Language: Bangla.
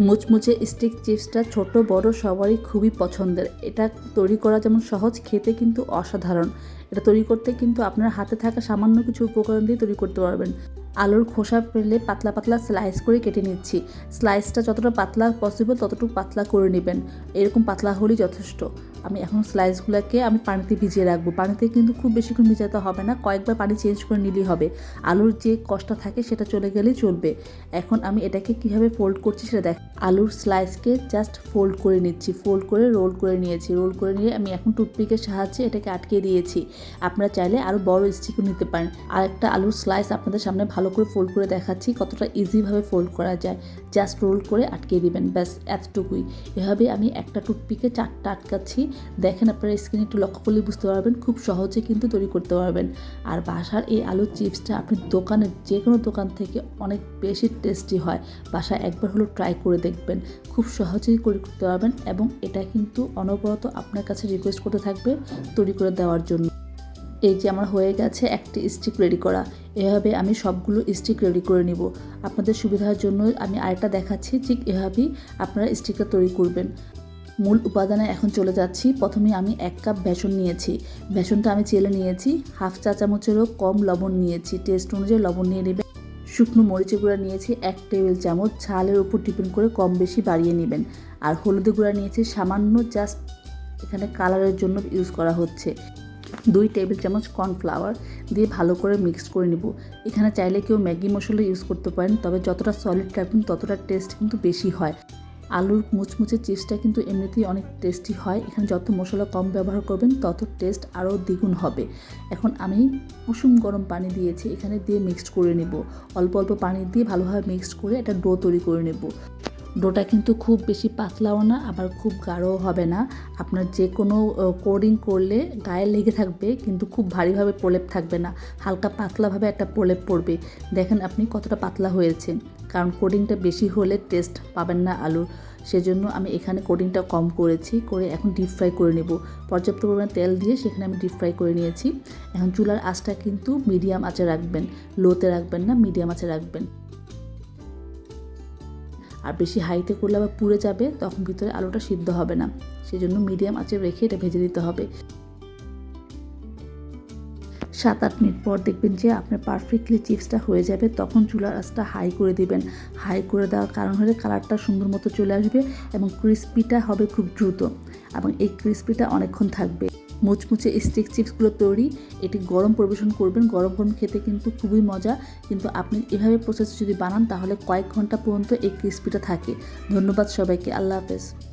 মুচমুচে স্টিক চিপসটা ছোট, বড় সবারই খুবই পছন্দের। এটা তৈরি করা যেমন সহজ, খেতে কিন্তু অসাধারণ। এটা তৈরি করতে কিন্তু আপনার হাতে থাকা সামান্য কিছু উপকরণ দিয়ে তৈরি করতে পারবেন। আলুর খোসা ফেলে পাতলা পাতলা স্লাইস করে কেটে নিচ্ছি। স্লাইসটা যতটা পাতলা পসিবল, ততটুকু পাতলা করে নেবেন। এরকম পাতলা হলেই যথেষ্ট। আমি এখন স্লাইসগুলোকে আমি পানিতে ভিজিয়ে রাখব। পানিতে কিন্তু খুব বেশিক্ষণ ভিজাতে হবে না, কয়েকবার পানি চেঞ্জ করে নিলেই হবে। আলুর যে কষ্টটা থাকে সেটা চলে গেলেই চলবে। এখন আমি এটাকে কীভাবে ফোল্ড করছি সেটা দেখ আলুর স্লাইসকে জাস্ট ফোল্ড করে নিচ্ছি। ফোল্ড করে রোল করে নিয়েছি। রোল করে নিয়ে আমি এখন টুথপিকের সাহায্যে এটাকে আটকে দিয়েছি। আপনারা চাইলে আরও বড় স্টিকও নিতে পারেন। আর একটা আলুর স্লাইস আপনাদের সামনে ভালো করে ফোল্ড করে দেখাচ্ছি কতটা ইজিভাবে ফোল্ড করা যায়। জাস্ট রোল করে আটকে দিবেন, ব্যাস এতটুকুই। এভাবে আমি একটা টুথপিকে চারটা আটকাচ্ছি। দেখেন আপনারা স্ক্রিনে একটু লক্ষ্য করলে বুঝতে পারবেন, খুব সহজে কিন্তু তৈরি করতে পারবেন। আর বাসার এই আলুর চিপসটা আপনি দোকানে যে কোনো দোকান থেকে অনেক বেশি টেস্টি হয়, বাসায় একবার হলো ট্রাই করে দেখবেন। খুব সহজেই করে করতে পারবেন এবং এটা কিন্তু অনবরত আপনার কাছে রিকোয়েস্ট করতে থাকবে তৈরি করে দেওয়ার জন্য। এই যে আমার হয়ে গেছে একটি স্টিক রেডি করা। এভাবে আমি সবগুলো স্টিক রেডি করে নিব। আপনাদের সুবিধার জন্য আমি আরেকটা দেখাচ্ছি, ঠিক এভাবেই আপনারা স্টিকটা তৈরি করবেন। মূল উপাদানে এখন চলে যাচ্ছি। প্রথমে আমি এক কাপ বেসন নিয়েছি। বেসনটা আমি চেলে নিয়েছি। হাফ চা চামচেরও কম লবণ নিয়েছি। টেস্ট অনুযায়ী লবণ নিয়ে নেবেন। শুকনো মরিচের গুঁড়া নিয়েছি এক টেবিল চামচ। ঝালের উপর ডিপেন্ড করে কম বেশি বাড়িয়ে নেবেন। আর হলুদের গুঁড়া নিয়েছি সামান্য জাস্ট এখানে কালারের জন্য ইউজ করা হচ্ছে। দুই টেবিল চামচ কর্নফ্লাওয়ার দিয়ে ভালো করে মিক্স করে নিব। এখানে চাইলে কেউ ম্যাগি মশলা ইউজ করতে পারেন, তবে যতটা সলিড রাখবেন ততটা টেস্ট কিন্তু বেশি হয়। আলুর মুচমুচে চিপসটা কিন্তু এমনিতেই অনেক টেস্টি হয়। এখানে যত মশলা কম ব্যবহার করবেন, তত টেস্ট আরও দ্বিগুণ হবে। এখন আমি কুসুম গরম পানি দিয়েছি, এখানে দিয়ে মিক্সড করে নেব। অল্প অল্প পানি দিয়ে ভালোভাবে মিক্সড করে একটা ডো তৈরি করে নেব। ডোটা কিন্তু খুব বেশি পাতলাও না, আবার খুব গাঢ়ও হবে না। আপনার যে কোনো কোডিং করলে গায়ে লেগে থাকবে, কিন্তু খুব ভারীভাবে প্রলেপ থাকবে না। হালকা পাতলাভাবে একটা প্রলেপ পড়বে। দেখেন আপনি কতটা পাতলা হয়েছে কারণ কোডিংটা বেশি হলে টেস্ট পাবেন না আলুর সেজন্য আমি এখানে কোডিংটা কম করেছি, করে এখন ডিপ ফ্রাই করে নেব। পর্যাপ্ত পরিমাণে তেল দিয়ে সেখানে আমি ডিপ ফ্রাই করে নিয়েছি। এখন চুলার আঁচটা কিন্তু মিডিয়াম আঁচে রাখবেন। লোতে রাখবেন না মিডিয়াম আঁচে রাখবেন। আর বেশি হাইতে করলে আবার পুড়ে যাবে, তখন ভিতরে আলুটা সিদ্ধ হবে না। সেই জন্য মিডিয়াম আঁচে রেখে এটা ভেজে দিতে হবে। সাত আট মিনিট পর দেখবেন যে আপনার পারফেক্টলি চিপসটা হয়ে যাবে, তখন চুলার আঁচটা হাই করে দিবেন। হাই করে দেওয়ার কারণ হলে কালারটা সুন্দর মতো চলে আসবে এবং ক্রিস্পিটা হবে খুব দ্রুত এবং এই ক্রিস্পিটা অনেকক্ষণ থাকবে। মুচমুচে স্টিক চিপসগুলো তৈরি, এটি গরম পরিবেশন করবেন। গরম গরম খেতে কিন্তু খুবই মজা। কিন্তু আপনি এভাবে প্রসেস যদি বানান, তাহলে কয়েক ঘণ্টা পর্যন্ত এই ক্রিস্পিটা থাকে। ধন্যবাদ সবাইকে। আল্লাহ হাফেজ।